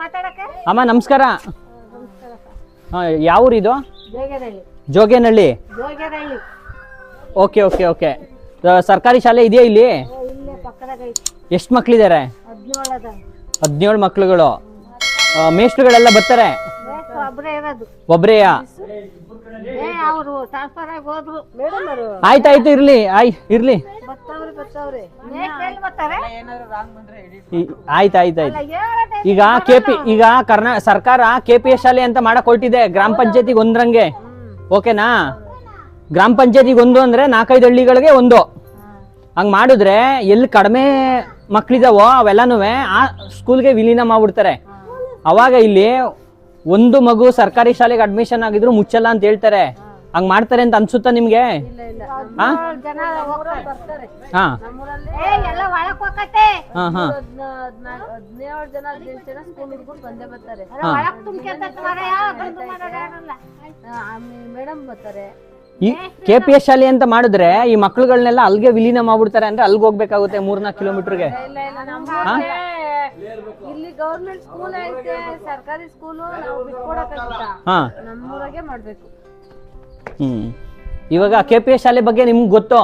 ಮಾತಾಡಕ್ಕೆ? ಅಮ್ಮ ನಮಸ್ಕಾರ. ಹಾ ಯಾವ ಊರಿದು ಜೋಗೇನಹಳ್ಳಿ ಓಕೆ ಓಕೆ ಓಕೆ. ಸರ್ಕಾರಿ ಶಾಲೆ ಇದೆಯಾ ಇಲ್ಲಿ? ಎಷ್ಟ್ ಇಲ್ಲೇ ಐತಿ. ಎಷ್ಟು ಮಕ್ಕಳಿದ್ದಾರೆ ಹದಿನೇಳು ಅದ ಹದಿನೇಳು ಮೇಸ್ಟ್ರುಗಳೆಲ್ಲ ಮೇಷ್ಟ್ರುಗಳೆಲ್ಲ ಬರ್ತಾರೆ? ಒಬ್ರೇ ಇರೋದು. ಒಬ್ರೇಯಾ? ಏ ಅವರು ಟ್ರಾನ್ಸ್ಫರ್ ಆಗಿ ಹೋದ್ರು. ಮೇಡಮ್ ಅವರು. ಆಯ್ತಾಯ್ತು ಇರ್ಲಿ ಆಯ್ ಇರ್ಲಿ. ಎಲ್ಲಿ ಬರ್ತಾರೆ ಆಯ್ತು ಆಯ್ತು ಆಯ್ತು. ಅಲ್ಲ, ಹೇಳದೆ ಈಗ ಕೆ ಪಿ ಈಗ ಕರ್ನಾ ಸರ್ಕಾರ ಕೆ ಪಿ ಎಸ್ ಶಾಲೆ ಅಂತ ಮಾಡಕ್ ಹೊರಟಿದೆ ಗ್ರಾಮ ಪಂಚಾಯತಿಗೆ ಒಂದ್ರಂಗೆ. ಓಕೆನಾ? ಗ್ರಾಮ ಪಂಚಾಯತಿಗೆ ಒಂದು ಅಂದ್ರೆ ನಾಲ್ಕೈದು ಹಳ್ಳಿಗಳಿಗೆ ಒಂದು. ಹಂಗ್ ಮಾಡಿದ್ರೆ ಎಲ್ಲಿ ಕಡಿಮೆ ಮಕ್ಳಿದಾವೋ ಅವೆಲ್ಲನೂ ಆ ಸ್ಕೂಲ್ಗೆ ವಿಲೀನ ಮಾಡ್ಬಿಡ್ತಾರೆ. ಅವಾಗ ಇಲ್ಲಿ ಒಂದು ಮಗು ಸರ್ಕಾರಿ ಶಾಲೆಗೆ ಅಡ್ಮಿಷನ್ ಆಗಿದ್ರು ಮುಚ್ಚಲ್ಲ ಅಂತ ಹೇಳ್ತಾರೆ. ಹಂಗ್ ಮಾಡ್ತಾರೆ ಅಂತ ಅನ್ಸುತ್ತಾ ನಿಮ್ಗೆ? ಈ ಕೆ ಪಿ ಎಸ್ ಶಾಲೆ ಅಂತ ಮಾಡಿದ್ರೆ ಈ ಮಕ್ಳುಗಳನ್ನೆಲ್ಲ ಅಲ್ಗೆ ವಿಲೀನ ಮಾಡ್ಬಿಡ್ತಾರೆ ಅಂದ್ರೆ ಅಲ್ಗೆ ಹೋಗ್ಬೇಕಾಗುತ್ತೆ ಮೂರ್ನಾಲ್ಕು ಕಿಲೋಮೀಟರ್ಗೆ? ಇಲ್ಲ ಇಲ್ಲ ಇಲ್ಲಿ. ಗೌರ್ಮೆಂಟ್ ಸ್ಕೂಲ್ ಐತೆ ಸರ್ಕಾರಿ ಸ್ಕೂಲು ನಾವು ಬಿಟ್ಕೊಡಕ್ಕಾಗಿಲ್ಲ ಹಾ. ನಮ್ಮೂರಾಗೆ ಮಾಡ್ಬೇಕು. ಇವಾಗ ಕೆ ಪಿ ಎಸ್ ಶಾಲೆ ಬಗ್ಗೆ ನಿಮ್ಗೆ ಗೊತ್ತು?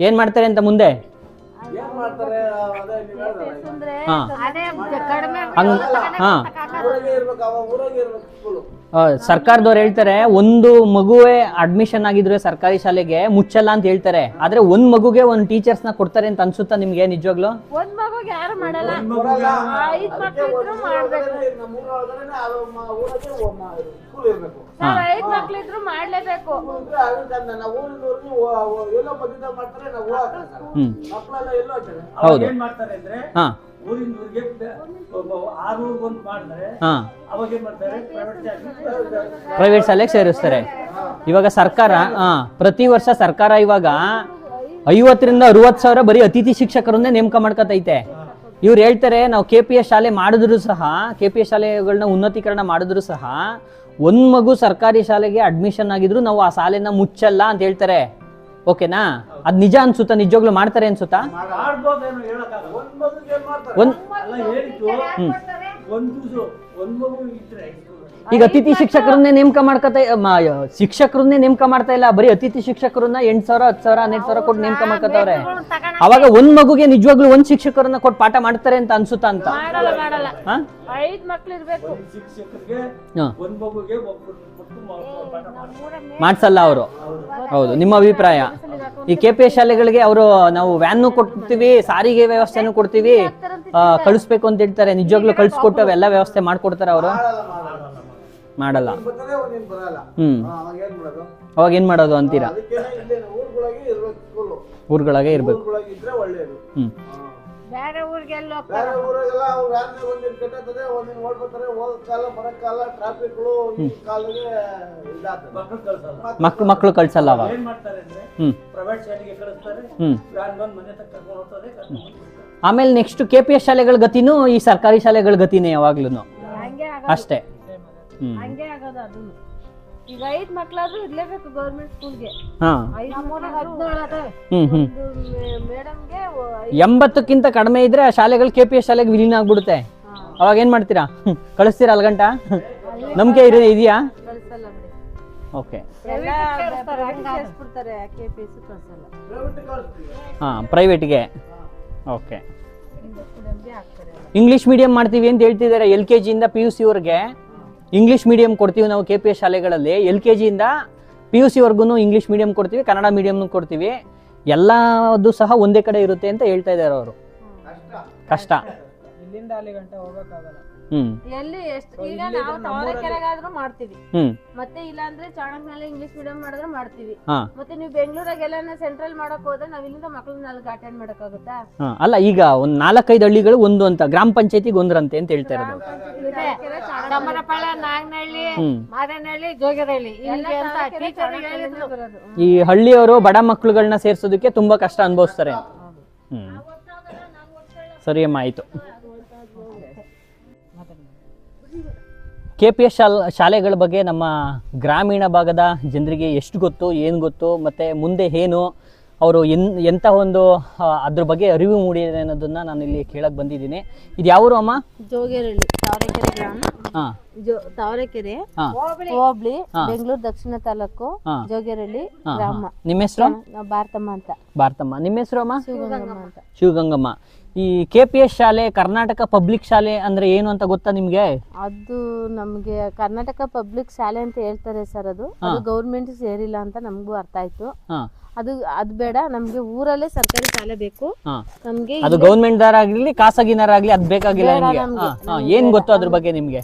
ಏನ್ ಮಾಡ್ತಾರೆ ಅಂತ ಮುಂದೆ? ಹಾ. ಅದೇ ಕಡಿಮೆ ಹಂಗ್ ಹಾ. ಸರ್ಕಾರದವ್ರು ಹೇಳ್ತಾರೆ ಒಂದು ಮಗುವೆ ಅಡ್ಮಿಷನ್ ಆಗಿದ್ರೆ ಸರ್ಕಾರಿ ಶಾಲೆಗೆ ಮುಚ್ಚಲ್ಲ ಅಂತ ಹೇಳ್ತಾರೆ. ಆದ್ರೆ ಒಂದ್ ಮಗುಗೆ ಒಂದ್ ಟೀಚರ್ಸ್ನ ಕೊಡ್ತಾರೆ ಅಂತ ಅನ್ಸುತ್ತಾ ನಿಮ್ಗೆ ನಿಜವಾಗ್ಲು? ಒಂದ್ ಮಗುಗೆ ಯಾರು ಮಾಡಲ್ಲ. ಐದ್ ಮಕ್ಳು ಇದ್ರು ಮಾಡ್ಬೇಕು. ಸರ್ ಐದ್ ಮಕ್ಳು ಇದ್ರು ಮಾಡ್ಲೇಬೇಕು. ಹ್ಮ್. ಅವ್ರು ಹೌದು. ಏನ್ ಮಾಡ್ತಾರೆ ಅಂದ್ರೆ ಹಾ. ಊರಿಂದ ಊರಿಗೆ ಬೆ- ಆರು ಒಂದು ಮಾಡಿದ್ರೆ ಹಾ. ಅವಾಗ ಏನ್ ಮಾಡ್ತಾರೆ? ಪ್ರೈವೇಟ್ ಶಾಲೆಗೆ ಸೇರಿಸ್ತಾರೆ. ಇವಾಗ ಸರ್ಕಾರ ಹಾ ಪ್ರತಿ ವರ್ಷ ಸರ್ಕಾರ ಇವಾಗ ಐವತ್ತರಿಂದ ಅರವತ್ತು ಸಾವಿರ ಬರೀ ಅತಿಥಿ ಶಿಕ್ಷಕರನ್ನೇ ನೇಮಕ ಮಾಡ್ಕೊತೈತೆ. ಇವ್ರು ಹೇಳ್ತಾರೆ ನಾವು ಕೆ ಪಿ ಎಸ್ ಶಾಲೆ ಮಾಡಿದ್ರು ಸಹ ಕೆ ಪಿ ಎಸ್ ಶಾಲೆಗಳನ್ನ ಉನ್ನತೀಕರಣ ಮಾಡಿದ್ರು ಸಹ ಒಂದ್ ಮಗು ಸರ್ಕಾರಿ ಶಾಲೆಗೆ ಅಡ್ಮಿಷನ್ ಆಗಿದ್ರು ನಾವು ಆ ಶಾಲೆನ ಮುಚ್ಚಲ್ಲ ಅಂತ ಹೇಳ್ತಾರೆ. ಓಕೆನಾ? ಅದ್ ನಿಜ ಅನ್ಸುತ್ತಾ? ನಿಜವಾಗ್ಲೂ ಮಾಡ್ತಾರೆ ಅನ್ಸುತ್ತಾ? ಒಂದು ಈಗ ಅತಿಥಿ ಶಿಕ್ಷಕರನ್ನೇ ನೇಮಕ ಮಾಡ್ಕೊತಾ ಶಿಕ್ಷಕರನ್ನೇ ನೇಮಕ ಮಾಡ್ತಾ ಇಲ್ಲ. ಬರೀ ಅತಿಥಿ ಶಿಕ್ಷಕರನ್ನ ಎಂಟ್ ಸಾವಿರ ಹತ್ತು ಸಾವಿರ ಹನ್ನೆರಡು ಸಾವಿರ ಕೊಟ್ಟು ನೇಮಕ ಮಾಡ್ಕೊತಾವ್ರೆ ಅವಾಗ ಒಂದ್ ಮಗುಗೆ ನಿಜವಾಗ್ಲೂ ಒಂದ್ ಶಿಕ್ಷಕರನ್ನ ಕೊಟ್ಟು ಪಾಠ ಮಾಡ್ತಾರೆ ಅಂತ ಅನ್ಸುತ್ತಾ ಅಂತ? ಮಾಡ್ಸಲ್ಲ ಅವರು. ಹೌದು. ನಿಮ್ಮ ಅಭಿಪ್ರಾಯ. ಈ ಕೆ ಪಿ ಎಸ್ ಶಾಲೆಗಳಿಗೆ ಅವರು ನಾವು ವ್ಯಾನ್ ಕೊಡ್ತೀವಿ ಸಾರಿಗೆ ವ್ಯವಸ್ಥೆನೂ ಕೊಡ್ತೀವಿ. ಆ, ಕಳಿಸ್ಬೇಕು ಅಂತ ಹೇಳ್ತಾರೆ. ನಿಜವಾಗ್ಲೂ ಕಳ್ಸಿಕೊಟ್ಟು ಅವೆಲ್ಲ ವ್ಯವಸ್ಥೆ ಮಾಡ್ಕೊಡ್ತಾರೆ ಅವರು. ಮಾಡಲ್ಲ. ಹ್ಮ್. ಅವಾಗ ಏನ್ ಮಾಡೋದು? ಅಂತೀರಾ? ಊರ್ಗಳಾಗೆ ಇರ್ಬೇಕು ಹ್ಮ್. ಬೇರೆ ಬೇರೆ ಊರಾಗೆಲ್ಲ ಅವ್ರು ಒಂದಿನ ಕೆಟ್ಟತ್ತದೆ ಒಂದಿನ ಕಾಲ ಕಾಲ ಕಾಲಿಗೆ ಮಕ್ಳು ಮಕ್ಳು ಕಳ್ಸಲ್ಲ. ಅವಾಗ. ಏನ್ ಮಾಡ್ತಾರೆ ಅಂದ್ರೆ ಹ್ಮ್. ಪ್ರೈವೇಟ್ ಶಾಲೆಗೆ ಕಳಿಸ್ತಾರೆ ಹ್ಮ್. ವ್ಯಾನ್ ಬಂದ್ ಮನೆ ತಕ್ಕ ಕರ್ಕೊಂಡು ಹೋಗ್ತಾರೆ ಆಮೇಲೆ ನೆಕ್ಸ್ಟ್ ಕೆ ಪಿ ಎಸ್ ಶಾಲೆಗಳ ಗತಿನೂ ಈ ಸರ್ಕಾರಿ ಶಾಲೆಗಳ ಗತಿನೇ ಯಾವಾಗ್ಲೂ ಅಷ್ಟೇ. ಹಂಗೆ ಆಗೋದು ಅದು. ಈಗ ಐದ್ ಮಕ್ಳಾದ್ರೂ ಇರ್ಲೇಬೇಕು ಗೌರ್ಮೆಂಟ್ ಸ್ಕೂಲ್ಗೆ ಹಾ. ಹ್ಮ್ ಮೇಡಮ್ಗೆ ಎಂಬತ್ತಕ್ಕಿಂತ ಕಡಿಮೆ ಇದ್ರೆ ಆ ಶಾಲೆಗಳು ಕೆ ಪಿ ಎಸ್ ಶಾಲೆಗೆ ವಿಲೀನ ಆಗ್ಬಿಡುತ್ತೆ. ಅವಾಗ ಏನ್ ಮಾಡ್ತೀರಾ? ಕಳಿಸ್ತೀರಾ ಅಲ್ಗಂಟ? ನಂಬಿಕೆ ಇರ ಇದೆಯಾ? ಓಕೆ. ಹಾ ಪ್ರೈವೇಟ್ಗೆ ಓಕೆ. ಇಂಗ್ಲಿಷ್ ಮೀಡಿಯಂ ಮಾಡ್ತೀವಿ ಅಂತ ಹೇಳ್ತಿದ್ದಾರೆ ಎಲ್ ಕೆ ಜಿಯಿಂದ ಪಿ ಯು ಸಿವರೆಗೆ ಇಂಗ್ಲಿಷ್ ಮೀಡಿಯಂ ಕೊಡ್ತೀವಿ ನಾವು ಕೆ ಪಿ ಎಸ್ ಶಾಲೆಗಳಲ್ಲಿ. ಎಲ್ ಕೆ ಜಿಯಿಂದ ಪಿ ಯು ಸಿವರೆಗೂ ಇಂಗ್ಲೀಷ್ ಮೀಡಿಯಂ ಕೊಡ್ತೀವಿ ಕನ್ನಡ ಮೀಡಿಯಂನು ಕೊಡ್ತೀವಿ. ಎಲ್ಲದು ಸಹ ಒಂದೇ ಕಡೆ ಇರುತ್ತೆ ಅಂತ ಹೇಳ್ತಾ ಇದ್ದಾರೆ ಅವರು. ಕಷ್ಟ. ಇಲ್ಲಿಂದ ಅಲ್ಲಿ ಗಂಟ ಹೋಗಕ್ಕಾಗಲ್ಲ ಹ್ಮ್. ಎಲ್ಲಿ ಎಷ್ಟು ಈಗ ನಾವು ತಾವರೆಕೆರೆಗಾದ್ರೂ ಮಾಡ್ತೀವಿ. ಹ್ಮ್. ಮತ್ತೆ ಇಲ್ಲ ಅಂದ್ರೆ ಚಾಣಕ್ನಲ್ಲಿ ಇಂಗ್ಲಿಷ್ ಮೀಡಿಯಂ ಮಾಡಿದ್ರೆ ಮಾಡ್ತೀವಿ. ಹಾ. ಮತ್ತೆ ನೀವು ಬೆಂಗಳೂರಾಗೆಲ್ಲ ಸೆಂಟ್ರಲ್ ಮಾಡಕ್ ಹೋದ್ರೆ ನಾವ್ ಇಲ್ಲಿಂದ ಮಕ್ಳನ್ನ ನಾಲ್ಕು ಅಟೆಂಡ್ ಮಾಡಕ್ಕಾಗುತ್ತಾ? ಹಾ. ಅಲ್ಲ ಈಗ ಒಂದ್ ನಾಲ್ಕೈದು ಹಳ್ಳಿಗಳು ಒಂದು ಅಂತ ಗ್ರಾಮ ಪಂಚಾಯತಿಗೆ ಒಂದ್ರಂತೆ ಅಂತ ಹೇಳ್ತಾ ಇರೋದು. ಚಮರಪಾಳ ನಾಗನಹಳ್ಳಿ ಹ್ಮ್. ಮಾದನಹಳ್ಳಿ ಜೋಗಿರಹಳ್ಳಿ ಇಲ್ಲಿ ಅಂತ ಟೀಚರ್ ಹೇಳಿದ್ರು? ಈ ಹಳ್ಳಿಯವರು ಬಡ ಮಕ್ಕಳುಗಳನ್ನ ಸೇರ್ಸೋದಕ್ಕೆ ತುಂಬಾ ಕಷ್ಟ ಅನುಭವಿಸ್ತಾರೆ. ಹ್ಮ್. ಸರಿ ಅಮ್ಮ ಆಯ್ತು. ಕೆ ಪಿ ಎಸ್ ಶಾಲ ಶಾಲೆಗಳ ಬಗ್ಗೆ ನಮ್ಮ ಗ್ರಾಮೀಣ ಭಾಗದ ಜನರಿಗೆ ಎಷ್ಟು ಗೊತ್ತು ಏನು ಗೊತ್ತು ಮತ್ತು ಮುಂದೆ ಏನು ಅವರು ಎನ್ ಎಂಥ ಒಂದು ಅದ್ರ ಬಗ್ಗೆ ಅರಿವು ಮೂಡಿದೆ ಅನ್ನೋದನ್ನ ನಾನು ಇಲ್ಲಿ ಕೇಳಕ್ ಬಂದಿದ್ದೀನಿ. ಇದು ಯಾವರು ಅಮ್ಮ? ಜೋಗೇರಳ್ಳಿ ತಾವರೆಕೆರೆ ಗ್ರಾಮ. ತಾವರೆಕೆರೆ ಹೋಬಳಿ. ಬೆಂಗಳೂರು ದಕ್ಷಿಣ ತಾಲೂಕು. ಜೋಗೇರಳ್ಳಿ ಗ್ರಾಮ. ನಿಮ್ಮ ಹೆಸರು? ನಾವು ಭಾರತಮ್ಮ ಅಂತ. ಭಾರತಮ್ಮ. ನಿಮ್ಮ ಹೆಸರು ಅಮ್ಮ? ಶಿವಗಂಗಮ್ಮ ಅಂತ. ಶಿವಗಂಗಮ್ಮ. ಈ ಕೆ ಪಿ ಎಸ್ ಶಾಲೆ ಕರ್ನಾಟಕ ಪಬ್ಲಿಕ್ ಶಾಲೆ ಅಂದ್ರೆ ಏನು ಅಂತ ಗೊತ್ತಾ ನಿಮ್ಗೆ? ಅದು ನಮ್ಗೆ ಕರ್ನಾಟಕ ಪಬ್ಲಿಕ್ ಶಾಲೆ ಅಂತ ಹೇಳ್ತಾರೆ ಸರ್ ಅದು. ಅದು ಗೌರ್ಮೆಂಟ್ ಸೇರಿಲ್ಲ ಅಂತ ನಮಗೂ ಅರ್ಥ ಆಯ್ತು. ಅದು ಅದ್ ಬೇಡ ನಮ್ಗೆ ಊರಲ್ಲೇ ಸರ್ಕಾರಿ ಶಾಲೆ ಬೇಕು. ನಮ್ಗೆ ಅದು ಗೌರ್ಮೆಂಟ್ ದಾರಾಗ್ಲಿ ಖಾಸಗಿನರಾಗ್ಲಿ ಅದ್ ಬೇಕಾಗಿಲ್ಲ ನಿಮ್ಗೆ. ಏನ್ ಗೊತ್ತು ಅದ್ರ ಬಗ್ಗೆ ನಿಮ್ಗೆ?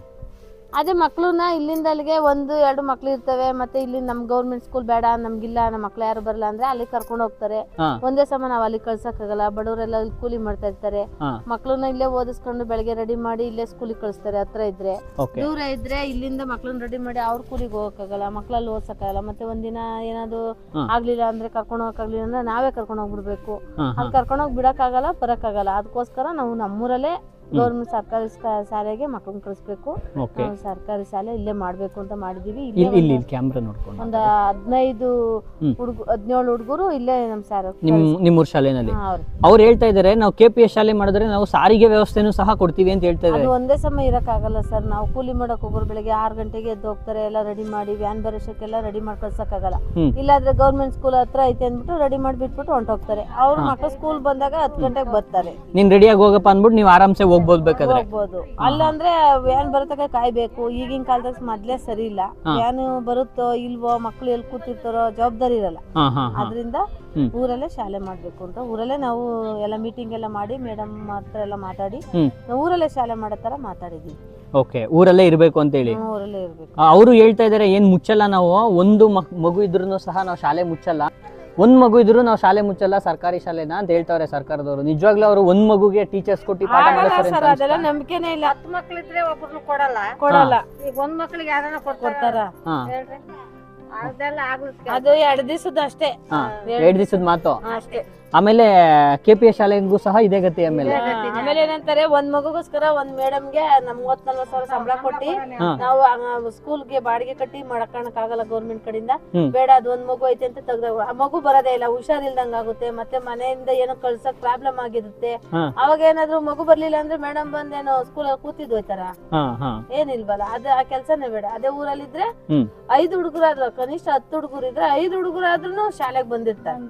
ಅದೇ ಮಕ್ಳನ್ನ ಇಲ್ಲಿಂದ ಅಲ್ಲಿಗೆ ಒಂದು ಎರಡು ಮಕ್ಳು ಇರ್ತವೆ ಮತ್ತೆ ಇಲ್ಲಿ ನಮ್ ಗೌರ್ಮೆಂಟ್ ಸ್ಕೂಲ್ ಬೇಡ ನಮ್ಗಿಲ್ಲ ನಮ್ಮ ಮಕ್ಳು ಯಾರು ಬರಲ್ಲ ಅಂದ್ರೆ ಅಲ್ಲಿ ಕರ್ಕೊಂಡು ಹೋಗ್ತಾರೆ. ಹಾ. ಒಂದೇ ಸಮ ನಾವ್ ಅಲ್ಲಿ ಕಳ್ಸಕ್ಕಾಗಲ್ಲ ಬಡವರೆಲ್ಲ ಇಲ್ಲಿ ಕೂಲಿ ಮಾಡ್ತಾ ಇರ್ತಾರೆ. ಹಾ. ಮಕ್ಳನ್ನ ಇಲ್ಲೇ ಓದಿಸ್ಕೊಂಡು ಬೆಳಗ್ಗೆ ರೆಡಿ ಮಾಡಿ ಇಲ್ಲೇ ಸ್ಕೂಲಿಗೆ ಕಳಿಸ್ತಾರೆ ಹತ್ರ ಇದ್ರೆ. ಓಕೆ ದೂರ ಇದ್ರೆ ಇಲ್ಲಿಂದ ಮಕ್ಳನ್ನ ರೆಡಿ ಮಾಡಿ ಅವ್ರ ಕೂಲಿಗೆ ಹೋಗಕ್ಕಾಗಲ್ಲ ಮಕ್ಳಲ್ಲಿ ಓದ್ಸಕ್ಕಾಗಲ್ಲ ಮತ್ತೆ ಒಂದಿನ ಏನಾದ್ರು ಹಾ. ಆಗ್ಲಿಲ್ಲ ಅಂದ್ರೆ ಕರ್ಕೊಂಡು ಹೋಗಕ್ಕಾಗ್ಲಿಲ್ಲ ಅಂದ್ರೆ ನಾವೇ ಕರ್ಕೊಂಡು ಹೋಗ್ಬಿಡ್ಬೇಕು. ಹಾ ಹಾ. ಅಲ್ಲಿ ಕರ್ಕೊಂಡೋಗಿ ಬಿಡಕ್ಕಾಗಲ್ಲ ಬರಕ್ಕಾಗಲ್ಲ ಅದಕ್ಕೋಸ್ಕರ ನಾವು ನಮ್ಮೂರಲ್ಲೇ ಗೌರ್ಮೆಂಟ್ ಸರ್ಕಾರಿ ಶಾಲೆಗೆ ಮಕ್ಕಳನ್ನ ಕಳಿಸ್ಬೇಕು. ನಾವು ಸರ್ಕಾರಿ ಶಾಲೆ ಇಲ್ಲೇ ಮಾಡ್ಬೇಕು ಅಂತ ಮಾಡಿದೀವಿ. ಇಲ್ಲಿ ಕ್ಯಾಮ್ರಾ ನೋಡ್ಕೊಂಡು. ಒಂದ್ ಹದಿನೈದು ಹುಡುಗ ಹದಿನೇಳು ಹುಡುಗರು ಇಲ್ಲೇ ನಮ್ ಸಾರ್ ನಿಮ್ ನಿಮ್ಮೂರ್ ಶಾಲೆನಲ್ಲಿ. ಅವ್ರು. ಹೇಳ್ತಾ ಇದಾರೆ ನಾವು ಕೆ ಪಿ ಎಸ್ ಶಾಲೆ ಮಾಡಿದ್ರೆ ನಾವು ಸಾರಿಗೆ ವ್ಯವಸ್ಥೆನೂ ಸಹ ಕೊಡ್ತೀವಿ ಅಂತ ಹೇಳ್ತಾ ಇದ್ದಾರೆ ಒಂದೇ ಸಮಯ ಇರಕ್ಕಾಗಲ್ಲ ಸರ್ ನಾವು ಕೂಲಿ ಮಾಡಕ್ ಹೋಗೋರು ಬೆಳಿಗ್ಗೆ ಆರು ಗಂಟೆಗೆ ಎದ್ದು ಹೋಗ್ತಾರೆ ಎಲ್ಲ ರೆಡಿ ಮಾಡಿ ವ್ಯಾನ್ ಬರೋಷಕ್ಕೆಲ್ಲ ರೆಡಿ ಮಾಡಿ ಕಳ್ಸಕ್ಕಾಗಲ್ಲ. ಆಗಲ್ಲ ಇಲ್ಲಾದ್ರೆ ಗೌರ್ಮೆಂಟ್ ಸ್ಕೂಲ್ ಹತ್ರ ಐತೆ ಅಂದ್ಬಿಟ್ಟು ರೆಡಿ ಮಾಡಿ ಬಿಟ್ಬಿಟ್ಟು ಹೊಂಟೋಗ್ತಾರೆ. ಅವ್ರ ಮಕ್ಕಳು ಸ್ಕೂಲ್ ಬಂದಾಗ ಹತ್ತು ಗಂಟೆಗೆ ಬರ್ತಾರೆ. ನೀನ್ ರೆಡಿಯಾಗಿ ಹೋಗಪ್ಪ ಅಂದ್ಬಿಟ್ಟು ನೀವು ಆರಾಮ್ಸೆ ಹೋಗ್ಬೋದು ಬೇಕಾದ್ರೆ ಹೋಗ್ಬೋದು. ಅಲ್ಲಂದ್ರೆ ವ್ಯಾನ್ ಬರತಕ್ಕ ಕಾಯ್ಬೇಕು. ಈಗಿನ ಕಾಲದಾಗ ಮೊದ್ಲೇ ಸರಿ ಇಲ್ಲ. ವ್ಯಾನ್ ಬರುತ್ತೋ ಇಲ್ವೋ ಮಕ್ಳು ಎಲ್ಲಿ ಕೂತಿರ್ತಾರೋ ಜವಾಬ್ದಾರಿ ಇರಲ್ಲ. ಹಾ ಹಾ ಹಾ. ಅದರಿಂದ ಊರಲ್ಲೇ ಶಾಲೆ ಮಾಡ್ಬೇಕು ಅಂತ. ಊರಲ್ಲೇ ನಾವು ಎಲ್ಲ ಮೀಟಿಂಗ್ ಎಲ್ಲ ಮಾಡಿ ಮೇಡಮ್ ಹತ್ರ ಎಲ್ಲ ಮಾತಾಡಿ ಹ್ಮ್. ನಾವು ಊರಲ್ಲೇ ಶಾಲೆ ಮಾಡೋ ತರ ಮಾತಾಡಿದೀವಿ. ಓಕೆ. ಊರಲ್ಲೇ ಇರಬೇಕು ಅಂತ ಹೇಳಿ. ನಾವು ಊರಲ್ಲೇ ಇರ್ಬೇಕು. ಅವರು ಹೇಳ್ತಾ ಇದಾರೆ ಏನ್ ಮುಚ್ಚಲ್ಲ ನಾವು. ಒಂದು ಮಕ್- ಮಗು ಇದ್ರೂ ಸಹ ನಾವು ಶಾಲೆ ಮುಚ್ಚಲ್ಲ. ಒಂದ್ ಮಗು ಇದ್ರು ನಾವು ಶಾಲೆ ಮುಚ್ಚಲ್ಲ ಸರ್ಕಾರಿ ಶಾಲೆನ ಅಂತ ಹೇಳ್ತಾವ್ರೆ ಸರ್ಕಾರದವರು. ನಿಜವಾಗ್ಲೂ ಅವರು ಒಂದ್ ಮಗುಗೆ ಟೀಚರ್ಸ್ ಕೊಟ್ಟು ಪಾಠ ಮಾಡ್ತಾರೆ ಅಂತ ಸರ್ ಅದೆಲ್ಲ ಅನ್ಸುತ್ತಾ? ನಂಬಿಕೆನೇ ಇಲ್ಲ. ಹತ್ತು ಮಕ್ಳಿದ್ರೆ ಒಬ್ರು ಕೊಡಲ್ಲ. ಕೊಡಲ್ಲ. ಈಗ ಒಂದ್ ಮಕ್ಳಿಗೆ ಯಾರನ್ನ ಕೊಡ್ತಾರ? ಕೊಡ್ತಾರ. ಹಾ. ಹೇಳ್ರಿ. ಅದೆಲ್ಲ ಆಗ್ಲಿಕ್ಕೆ ಅದು ಎರಡು ದಿವಸದ ಅಷ್ಟೇ. ಹಾ. ಎರಡ್ ದಿವಸದ ಮಾತು? ಅಷ್ಟೇ. ಆಮೇಲೆ ಕೆ ಪಿ ಎಸ್ ಶಾಲೆಗೂ ಸಹ ಇದೇ ಗತಿ ಆಮೇಲೆ ಆಮೇಲೆ ಏನಂತಾರೆ ಒಂದ್ ಮಗುಗೋಸ್ಕರ ಒಂದ್ ಮೇಡಮ್ಗೆ ನಮ್ ಮೂವತ್ ನಲ್ವತ್ ಸಾವಿರ ಸಂಬಳ ಕೊಟ್ಟಿ ನಾವು ಸ್ಕೂಲ್ಗೆ ಬಾಡಿಗೆ ಕಟ್ಟಿ ಮಾಡಕ್ ಆಗಲ್ಲ ಗೌರ್ಮೆಂಟ್ ಕಡೆಯಿಂದ ಬೇಡ ಅದು ಒಂದ್ ಮಗು ಐತೆ ಅಂತ ತೆಗ್ದ ಆ ಮಗು ಬರೋದೇ ಇಲ್ಲ ಹುಷಾರಿಲ್ದಂಗ ಆಗುತ್ತೆ ಮತ್ತೆ ಮನೆಯಿಂದ ಏನೋ ಕಳ್ಸಕ್ ಪ್ರಾಬ್ಲಮ್ ಆಗಿರುತ್ತೆ. ಅವಾಗ ಏನಾದ್ರು ಮಗು ಬರ್ಲಿಲ್ಲ ಅಂದ್ರೆ ಮೇಡಮ್ ಬಂದೇನೋ ಸ್ಕೂಲಲ್ಲಿ ಕೂತಿದ್ ಹೋಯ್ತಾರ ಹಾ ಹಾ. ಏನಿಲ್ವಲ್ಲ ಅದ ಆ ಕೆಲ್ಸನೇ ಬೇಡ. ಅದೇ ಊರಲ್ಲಿದ್ರೆ ಐದ್ ಐದು ಹುಡುಗರಾದ್ರು ಕನಿಷ್ಠ ಹತ್ತು ಹುಡುಗರು ಇದ್ರೆ ಐದು ಹುಡುಗರಾದ್ರೂ ಶಾಲೆಗೆ ಬಂದಿರ್ತಾರೆ.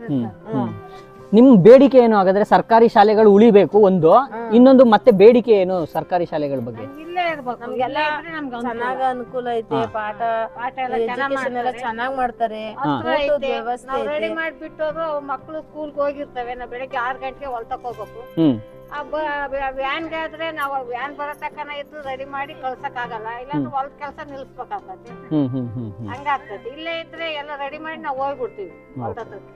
ನಿಮ್ ಬೇಡಿಕೆ ಏನು ಹಾಗಾದ್ರೆ ಸರ್ಕಾರಿ ಶಾಲೆಗಳು ಉಳಿಬೇಕು ಒಂದು ಇನ್ನೊಂದು ಮತ್ತೆ ಬೇಡಿಕೆ ಏನು ಸರ್ಕಾರಿ ಶಾಲೆಗಳ ಬಗ್ಗೆ? ಇಲ್ಲೇ ಇರ್ಬೇಕು. ನಮ್ಗೆಲ್ಲ ಇಲ್ಲೇ ಇದ್ರೆ ನಮ್ಗೆ ಅನುಕೂಲ. ಚೆನ್ನಾಗ ಅನುಕೂಲ ಐತೆ ಪಾಠ ಪಾಠ ಎಲ್ಲ ಎಲ್ಲ ಮಾಡ್ತಾರೆ. ಚೆನ್ನಾಗ್ ಮಾಡ್ತಾರೆ. ಹತ್ರ ಊಟದ್ ಐತೆ. ವ್ಯವಸ್ಥೆ ನಾವ್ ರೆಡಿ ಐತೆ. ಮಾಡ್ಬಿಟ್ಟು ಮಕ್ಕಳು ಮಕ್ಳು ಸ್ಕೂಲ್ಗೆ ಹೋಗಿರ್ತವೆ. ನಾವು ಬೆಳಗ್ಗೆ ಆರ್ ಗಂಟೆಗೆ ಹೊಲ್ತಕ್ ಹೋಗ್ಬೇಕು. ಹ್ಮ್. ಆ ವ್ಯಾನ್ಗೆ ಆದ್ರೆ ನಾವು ವ್ಯಾನ್ ಬರೋ ತಕನ ಇದ್ದು ರೆಡಿ ಮಾಡಿ ಕಳ್ಸಕ್ ಆಗಲ್ಲ. ಇಲ್ಲಾಂದ್ರೆ ಹೊಲ್ದ ಕೆಲಸ ನಿಲ್ಸ್ಬೇಕಾಗ್ತದೆ. ಹ್ಮ್ ಹ್ಮ್ ಹ್ಮ್ ಹ್ಮ್. ಹಂಗಾಗ್ತದೆ. ಇಲ್ಲೇ ಇದ್ರೆ ಎಲ್ಲ ರೆಡಿ ಮಾಡಿ ನಾವು ಹೋಗ್ಬಿಡ್ತೀವಿ. ಹೊಲ್ದ ಹತ್ರಕ್ಕೆ.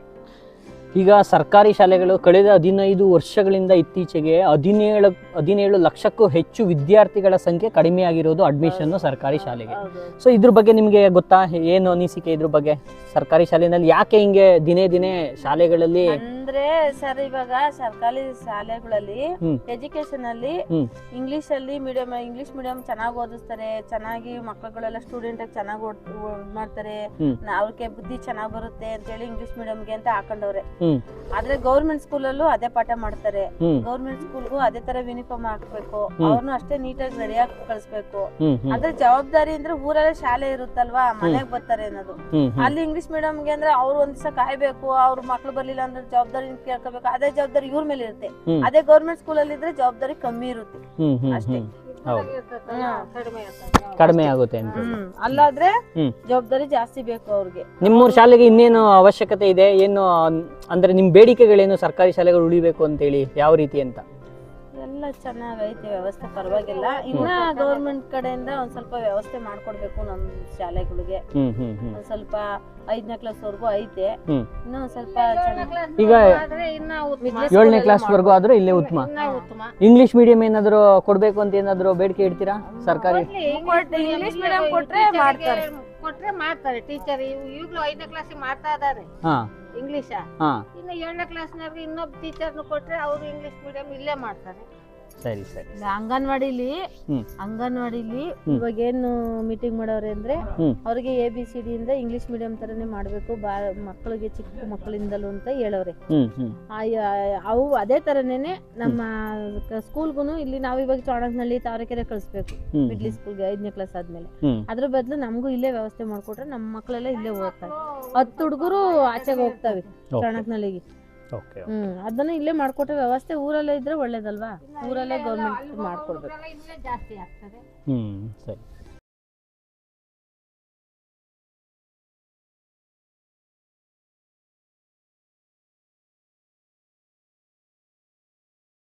ಈಗ ಸರ್ಕಾರಿ ಶಾಲೆಗಳು ಕಳೆದ ಹದಿನೈದು ವರ್ಷಗಳಿಂದ ಇತ್ತೀಚೆಗೆ ಹದಿನೇಳು ಹದಿನೇಳು ಲಕ್ಷಕ್ಕೂ ಹೆಚ್ಚು ವಿದ್ಯಾರ್ಥಿಗಳ ಸಂಖ್ಯೆ ಕಡಿಮೆ ಆಗಿರೋದು ಅಡ್ಮಿಷನ್ನು ಸರ್ಕಾರಿ ಶಾಲೆಗೆ. ಸೊ ಇದ್ರ ಬಗ್ಗೆ ನಿಮಗೆ ಗೊತ್ತಾ? ಏನು ಅನಿಸಿಕೆ ಇದ್ರ ಬಗ್ಗೆ? ಸರ್ಕಾರಿ ಶಾಲೆನಲ್ಲಿ ಯಾಕೆ ಹಿಂಗೆ ದಿನೇ ದಿನೇ ಶಾಲೆಗಳಲ್ಲಿ ಅಂದ್ರೆ ಸರ್ ಇವಾಗ ಸರ್ಕಾರಿ ಶಾಲೆಗಳಲ್ಲಿ ಎಜುಕೇಶನ್ ಅಲ್ಲಿ. ಇಂಗ್ಲಿಷ್ ಅಲ್ಲಿ ಮೀಡಿಯಂ ಇಂಗ್ಲಿಷ್ ಮೀಡಿಯಂ ಚೆನ್ನಾಗಿ ಓದಿಸ್ತಾರೆ ಚೆನ್ನಾಗಿ ಮಕ್ಕಳುಗಳೆಲ್ಲ ಸ್ಟೂಡೆಂಟ್ ಆಗಿ ಚೆನ್ನಾಗಿ ಮಾಡ್ತಾರೆ. ಅವ್ರಿಗೆ ಬುದ್ಧಿ ಚೆನ್ನಾಗಿ ಬರುತ್ತೆ ಅಂತ ಹೇಳಿ ಇಂಗ್ಲಿಷ್ ಮೀಡಿಯಂಗೆ ಅಂತ ಹಾಕೊಂಡವ್ರೆ. ಆದ್ರೆ ಗೌರ್ಮೆಂಟ್ ಸ್ಕೂಲಲ್ಲೂ ಅದೇ ಪಾಠ ಮಾಡ್ತಾರೆ. ಗೌರ್ಮೆಂಟ್ ಸ್ಕೂಲ್ಗೂ ಅದೇ ತರ ಯೂನಿಫಾರ್ಮ್ ಹಾಕ್ಬೇಕು. ಅವ್ರನ್ನೂ ಅಷ್ಟೇ ನೀಟಾಗಿ ರೆಡಿಯಾಗಿ ಕಳಿಸ್ಬೇಕು. ಅಂದ್ರೆ ಜವಾಬ್ದಾರಿ ಅಂದ್ರೆ ಊರಲ್ಲೇ ಶಾಲೆ ಇರುತ್ತಲ್ವಾ? ಮನೆಗ್ ಬರ್ತಾರೆ ಅನ್ನೋದು. ಅಲ್ಲಿ ಇಂಗ್ಲಿಷ್ ಮೀಡಿಯಂಗೆ ಅಂದ್ರೆ ಅವ್ರು ಒಂದ್ ದಿವಸ ಕಾಯ್ಬೇಕು ಅವ್ರ ಮಕ್ಳು ಬರ್ಲಿಲ್ಲ ಅಂದ್ರೆ ಜವಾಬ್ದಾರಿ ಕೇಳ್ಕೋಬೇಕು ಅದೇ ಜವಾಬ್ದಾರಿ ಇವ್ರ ಮೇಲೆ ಇರುತ್ತೆ. ಹ್ಮ್. ಅದೇ ಗೌರ್ಮೆಂಟ್ ಸ್ಕೂಲ್ ಅಲ್ಲಿ ಇದ್ರೆ ಜವಾಬ್ದಾರಿ ಕಮ್ಮಿ ಇರುತ್ತೆ. ಹ್ಮ್ ಹ್ಮ್ ಅಷ್ಟೇ. ಹ್ಮ್. ಹೌದು. ಇರ್ತೈತಲ್ಲ, ಕಡಿಮೆ ಆಗುತ್ತೆ ಅಂತ. ಅಲ್ಲಾದ್ರೆ ಹ್ಮ್. ಜವಾಬ್ದಾರಿ ಜಾಸ್ತಿ ಬೇಕು ಅವ್ರಿಗೆ. ನಿಮ್ಮೂರ್ ಶಾಲೆಗೆ ಇನ್ನೇನು ಅವಶ್ಯಕತೆ ಇದೆ? ಏನು ಅನ್- ಅಂದ್ರೆ ನಿಮ್ ಬೇಡಿಕೆಗಳೇನು ಸರ್ಕಾರಿ ಶಾಲೆಗಳು ಉಳಿಬೇಕು ಅಂತೇಳಿ ಯಾವ ರೀತಿ ಅಂತ? ಎಲ್ಲ ಚೆನ್ನಾಗೈತೆ ವ್ಯವಸ್ಥೆ ಪರವಾಗಿಲ್ಲ. ಇನ್ನ ಗೌರ್ಮೆಂಟ್ ಕಡೆಯಿಂದ ಒಂದ್ ಸ್ವಲ್ಪ ವ್ಯವಸ್ಥೆ ಮಾಡ್ಕೊಡ್ಬೇಕು ನಮ್ ಶಾಲೆಗಳಿಗೆ. ಹ್ಮ್ ಹ್ಮ್ ಹ್ಮ್. ಒಂದ್ ಸ್ವಲ್ಪ ಐದನೇ ಕ್ಲಾಸ್ ವರ್ಗೂ ಐತೆ ಇನ್ನ ಒಂದ್ ಸ್ವಲ್ಪ ಚೆನ್ನಾಗ್- ಈಗ ಆದ್ರೆ ಏಳನೇ ಕ್ಲಾಸ್ ವರ್ಗೂ ಆದ್ರೆ ಇಲ್ಲೇ ಉತ್ತಮ. ಇನ್ನ ಉತ್ತಮ. ಇಂಗ್ಲಿಷ್ ಮೀಡಿಯಂ ಏನಾದ್ರು ಕೊಡ್ಬೇಕು ಅಂತ ಏನಾದ್ರು ಬೇಡಿಕೆ ಇಡ್ತೀರಾ? ಸರ್ಕಾರಿ ಇಂಗ್ಲಿಷ್ ಮೀಡಿಯಂ ಕೊಟ್ರೆ ಮಾಡ್ತಾರೆ. ಕೊಟ್ರೆ ಮಾಡ್ತಾರೆ. ಟೀಚರ್ ಈಗಲೂ ಐದನೇ ಕ್ಲಾಸಿಗೆ ಮಾಡ್ತಾ ಇದಾರೆ. ಹಾ. ಇಂಗ್ಲಿಷ ಹಾ. ಇನ್ನು ಏಳನೇ ಕ್ಲಾಸ್ನವ್ರಿಗೆ ಇನ್ನೊಬ್ಬ ಟೀಚರ್ನು ಕೊಟ್ರೆ ಅವರು ಇಂಗ್ಲಿಷ್ ಮೀಡಿಯಂ ಇಲ್ಲೇ ಮಾಡ್ತಾರೆ. ಸರಿ ಸರಿ ಅಂಗನವಾಡಿಲಿ. ಅಂಗನವಾಡಿಲಿ ಇವಾಗ ಏನು ಮೀಟಿಂಗ್ ಮಾಡೋರೆ ಅಂದ್ರೆ. ಅವ್ರಿಗೆ ಎ ಬಿ ಸಿ ಡಿ ಇಂದ ಇಂಗ್ಲಿಷ್ ಮೀಡಿಯಂ ತರನೇ ಮಾಡ್ಬೇಕು ಬಾ ಮಕ್ಕಳಿಗೆ ಚಿಕ್ಕ ಮಕ್ಕಳಿಂದಲೂ ಅಂತ ಹೇಳೋರೆ. ಅವು ಅದೇ ತರನೇನೆ ನಮ್ಮ ಸ್ಕೂಲ್ಗುನು ಇಲ್ಲಿ ನಾವು ಇವಾಗ ಚಾಣಕ್ನಳ್ಳಿ ತಾವರೆಕೆರೆ ಕಳಿಸ್ಬೇಕು ಮಿಡ್ಲ್ ಸ್ಕೂಲ್ಗೆ ಐದನೇ ಕ್ಲಾಸ್ ಆದ್ಮೇಲೆ. ಅದ್ರ ಬದಲು ನಮಗೂ ಇಲ್ಲೇ ವ್ಯವಸ್ಥೆ ಮಾಡ್ಕೊಟ್ರೆ ನಮ್ಮ ಮಕ್ಕಳೆಲ್ಲ ಇಲ್ಲೇ ಓದ್ತಾರೆ. ಹತ್ತು ಹುಡುಗರು ಆಚೆಗೆ ಹೋಗ್ತವೆ Okay. ಓಕೆ ಹ್ಮ್ ಅದನ್ನ ಇಲ್ಲೇ ಮಾಡ್ಕೊಟ್ರೆ ವ್ಯವಸ್ಥೆ ಊರಲ್ಲೇ ಇದ್ರೆ ಒಳ್ಳೇದಲ್ವಾ? ಊರಲ್ಲೇ ಗೌರ್ಮೆಂಟ್ ಮಾಡ್ಕೊಡ್ಬೇಕು. ಇಲ್ಲೇ ಜಾಸ್ತಿ ಆಗ್ತದೆ. ಹ್ಮ್ ಸರಿ.